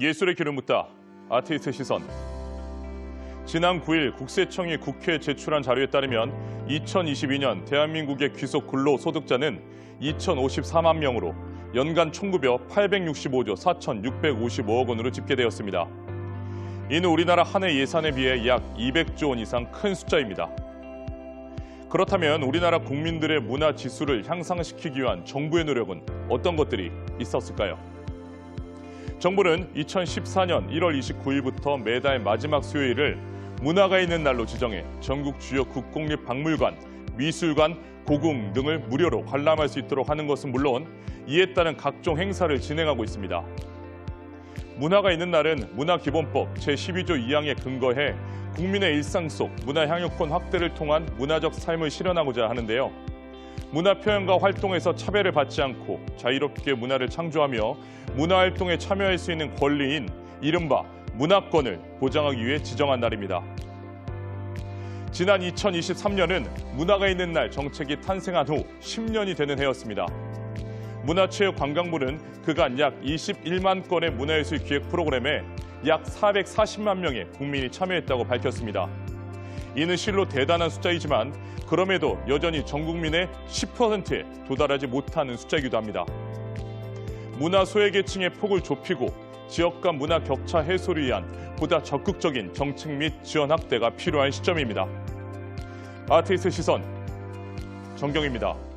예술의 길을 묻다 아티스트 시선 지난 9일 국세청이 국회에 제출한 자료에 따르면 2022년 대한민국의 귀속 근로소득자는 2,054만 명으로 연간 총급여 865조 4,655억 원으로 집계되었습니다. 이는 우리나라 한 해 예산에 비해 약 200조 원 이상 큰 숫자입니다. 그렇다면 우리나라 국민들의 문화 지수를 향상시키기 위한 정부의 노력은 어떤 것들이 있었을까요? 정부는 2014년 1월 29일부터 매달 마지막 수요일을 문화가 있는 날로 지정해 전국 주요 국공립 박물관, 미술관, 고궁 등을 무료로 관람할 수 있도록 하는 것은 물론 이에 따른 각종 행사를 진행하고 있습니다. 문화가 있는 날은 문화기본법 제12조 2항에 근거해 국민의 일상 속 문화 향유권 확대를 통한 문화적 삶을 실현하고자 하는데요. 문화 표현과 활동에서 차별을 받지 않고 자유롭게 문화를 창조하며 문화 활동에 참여할 수 있는 권리인 이른바 문화권을 보장하기 위해 지정한 날입니다. 지난 2023년은 문화가 있는 날 정책이 탄생한 후 10년이 되는 해였습니다. 문화체육관광부는 그간 약 21만 건의 문화예술 기획 프로그램에 약 440만 명의 국민이 참여했다고 밝혔습니다. 이는 실로 대단한 숫자이지만 그럼에도 여전히 전 국민의 10%에 도달하지 못하는 숫자이기도 합니다. 문화 소외계층의 폭을 좁히고 지역 간 문화 격차 해소를 위한 보다 적극적인 정책 및 지원 확대가 필요한 시점입니다. 아티스트 시선 정경입니다.